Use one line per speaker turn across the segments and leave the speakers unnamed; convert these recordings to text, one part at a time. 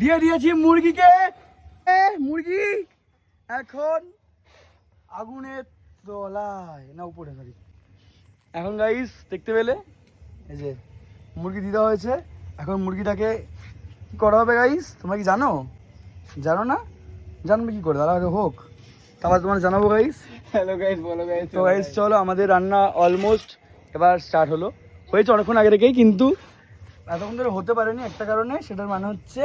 দিয়ে দিয়েছি মুরগিকে। মুরগি এখন আগুনের তলায়। না উপরে সরি এখন গাইস দেখতে পেলে? এই যে মুরগি দিতে হয়েছে। এখন মুরগিটাকে কি করা হবে গাইস তোমরা কি জানো? জানো না? জানবে কি করে? দাঁড়া আগে হোক। তারপর তোমার জানাব গাইস
হ্যালো গাইস বলো গাইস
তো গাইস চলো আমাদের রান্না অলমোস্ট এবার স্টার্ট হলো। হয়েছে অনেকক্ষণ আগে থেকেই কিন্তু এতক্ষণ ধরে হতে পারেনি একটা কারণে সেটার মানে হচ্ছে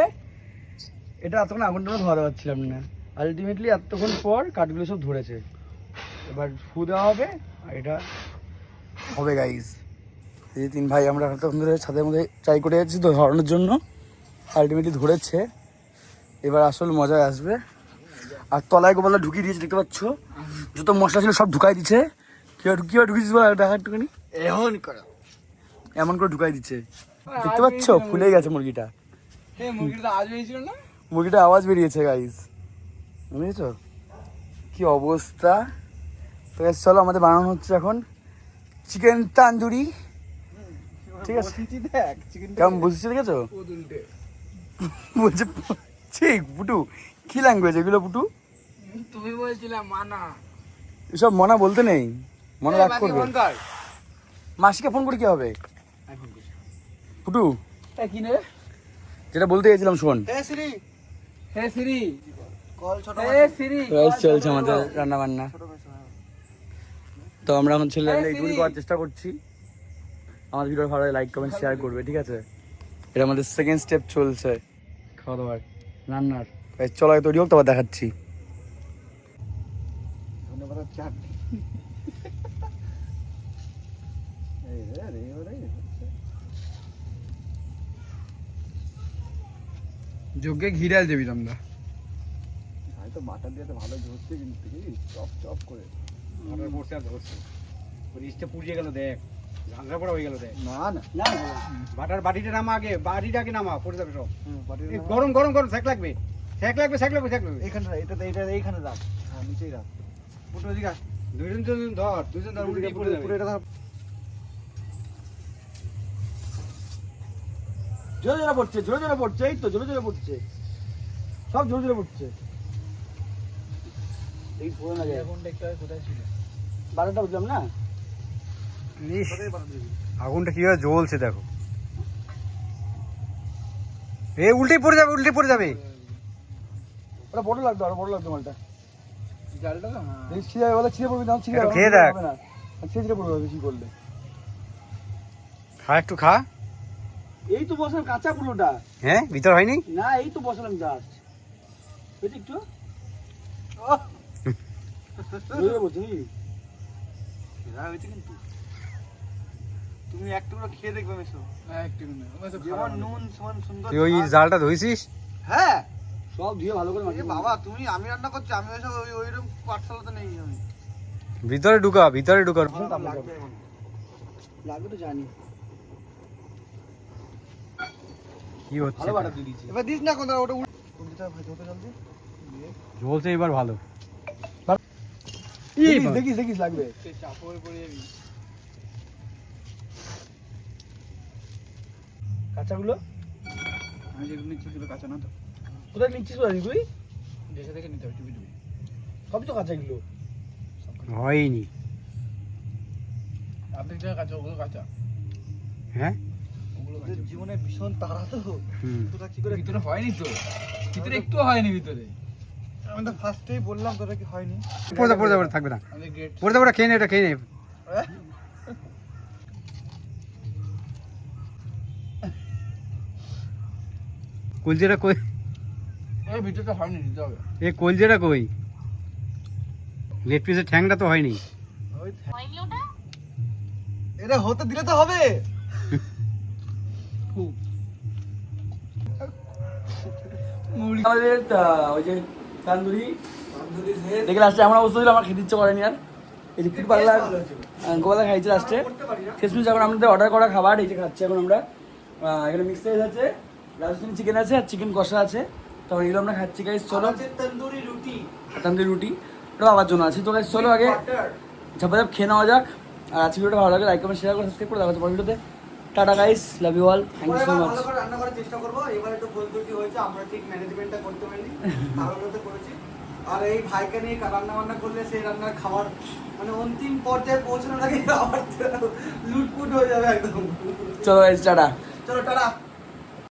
এটা এতক্ষণ আগুনটা আমরা ধরাতে পারছিলাম না। আলটিমেটলি এতক্ষণ পর কাঠগুলো সব ধরেছে। এবার ফু দেওয়া হবে আর এটা হবে গাইস এই যে তিন ভাই আমরা এতক্ষণ ধরে ছাদের মধ্যে ট্রাই করে যাচ্ছি তো ধরানোর জন্য। আলটিমেটলি ধরেছে। এবার আসল মজা আসবে। আর তলায় গোপালটা ঢুকিয়ে দিয়েছে দেখতে পাচ্ছ? যত মশলা ছিল সব ঢুকাই দিচ্ছে। কীভাবে কীভাবে ঢুকিয়েছিস বল? দেখা একটুখানি।
এখন করো।
এমন করে ঢুকাই দিচ্ছে। দেখতে পাচ্ছ? ফুলে গেছে মুরগিটা।
মুরগিটা। আজ হয়েছিল না?
মুরগিটা আওয়াজ বেরিয়েছে গাইস বুঝেছ? কি অবস্থা? তো চলো আমাদের বানানো হচ্ছে এখন চিকেন তান্দুরি। ঠিক আছে?
বসেছি দেখ চিকেন
কেমন বুঝছি দেখেছ? বলছে ঠিক পুটু কি ল্যাঙ্গুয়েজ এগুলো পুটু
তুমি বলছিলে মানা।
এসব মনা বলতে নেই। মনে রাখ করবে। মাসিকে ফোন করে কি হবে? পুটু
কি নে
যেটা বলতে গেছিলাম শোন।
হে সিরি। হে সিরি
কল ছোট
হে সিরি।
রাইস চলছে আমাদের রান্না বান্না তো আমরা এখন ছেলে
এই
এইটুকুনি করার চেষ্টা করছি। আমার ভিডিও ভালো লাইক কমেন্ট শেয়ার করবে ঠিক আছে? এটা আমাদের সেকেন্ড স্টেপ চলছে। খাওয়া দাওয়ার রান্নার চলো আগে তৈরি হোক তারপর দেখাচ্ছি।
ধন্যবাদ চাটনি
যোগ্যে ঘিরাল দেবি তোমরা।
ভাই তো মাটন দিয়ে তো ভালো ধরছে কিন্তু কি চপ চপ করে।
মাথার পড়ছে আর ধরছে ওর পুড়িয়ে গেল দেখ। ঝাঁঝরা পড়া হয়ে গেল দেখ।
না না
না।
বাটার বাটিটা নামা আগে বাটিটাকে নামা পড়ে যাবে সব। গরম গরম গরম সেক লাগবে। সেক লাগবে সেক লাগবে সেক লাগবে।
এইখানে রাখ, এটা এটা এইখানে রাখ। হ্যাঁ নিচেই রাখ। ফুটো দিকে আস।
দুইজন দুজন ধর দুজন ধর উল্টে পড়ে
পুরো
যাবে।
জোরে জোরে পড়ছে জোরে জোরে পড়ছে এই তো জোরে জোরে পড়ছে। সব জোরে জোরে পড়ছে। এই পড়ে না যায়
এখন দেখতে হবে কোথায় ছিল
বারোটা বুঝলাম না?
আগুনটা কীভাবে জ্বলছে দেখো। এ উল্টে পড়ে যাবে উল্টে পড়ে যাবে।
ওটা বড় লাগতো আরও বড় লাগতো মালটা।
জালটা হ্যাঁ।
দেখি ছিঁড়ে বলে ছিঁড়ে পড়বি না ছিঁড়ে
খেয়ে দেখ।
না। ছিঁড়ে পড়বে বেশি করলে।
খা একটু খা।
এই তো বসালাম কাঁচা পুরোটা।
হ্যাঁ ভিতর হয়নি?
না এই তো বসালাম জাস্ট বুঝলি একটু।
তুমি এক টুকরো খেয়ে দেখবে নুন সমান সুন্দর
তুই ওই জালটা ধুইছিস?
হ্যাঁ
সব ধুয়ে ভালো করে মাখিয়ে
বাবা তুমি আমি রান্না করছি আমি ওইসব ওই ওইরকম পাঠশালাতে নেই আমি।
ভিতরে ঢুকা ভিতরে ঢুকা
লাগবে
তো জানি।
কি হচ্ছে
এবার দিস না কোন ওটা উল্টে। ভাই জলদি
জ্বলছে এবার ভালো।
দেখিস দেখিস দেখিস লাগবে।
চাপড়ে পড়ে যাবি।
কাঁচাগুলো?
আমি যেগুলো নিচ্ছি সেগুলো কাঁচা না তো।
কোথায় নিচ্ছিস বলি তুই?
দেশে থেকে নিতে হবে চুপি চুপি।
সবই তো কাঁচা। এগুলো
হয়নি
জায়গা কাঁচা ওগুলো কাঁচা।
হ্যাঁ?
ওদের জীবনে ভীষণ তাড়া তো। তোরা কি করে
ভিতরে হয়নি তো? ভিতরে একটু হয়নি ভিতরে।
আমি তো ফার্স্টেই বললাম তোরা কি হয়নি।
পড়ে পড়ে পড়ে থাকবে না। পড়ে পড়ে খেয়ে নে এটা খেয়ে নে। কলজেটা কই?
এই ভিতরটা হয়নি দিতে হবে।
এ কলজেটা কই? লেগ পিসের ঠ্যাংটা তো হয়নি।
ওই এটা হতে দিলে তো হবে।
আমাদের ওই যে তান্দুরি দেখে লাস্টে অবস্থা ছিল আমার খেতে ইচ্ছে করেনি আর। এই যে পাল্লা খাইছে লাস্টে শেষমেশ এখন আমাদের অর্ডার করা খাবার এই যে খাচ্ছি এখন আমরা। এখানে মিক্স আছে রাজস্থানি চিকেন আছে আর চিকেন কষা আছে। তো এগুলো আমরা খাচ্ছি গাইস চলো।
তন্দুরি রুটি।
তান্দুরি রুটি ওটা বাবার জন্য আছে। তো গাইস চলো আগে ঝাপা খেয়ে নেওয়া যাক। আর আজকে ভিডিওটা ভালো লাগে লাইক কমেন্ট শেয়ার করে সাবস্ক্রাইব করে দেখা হচ্ছে ভিডিওতে। Tata guys love you all thank you so much
ভালো করে রান্না করার চেষ্টা করব। এবার একটু ভুল ত্রুটি হয়েছে আমরা ঠিক ম্যানেজমেন্টটা করতে পারিনি ভালো মতো করেছি। আর এই ভাইকে নিয়ে রান্না বান্না করলে সেই রান্নার খাবার মানে অন্তিম পর্যায়ে পৌঁছানোর আগে আবার লুটপুট হয়ে যাবে একদম।
চলো গাইস টাটা।
চলো টাটা।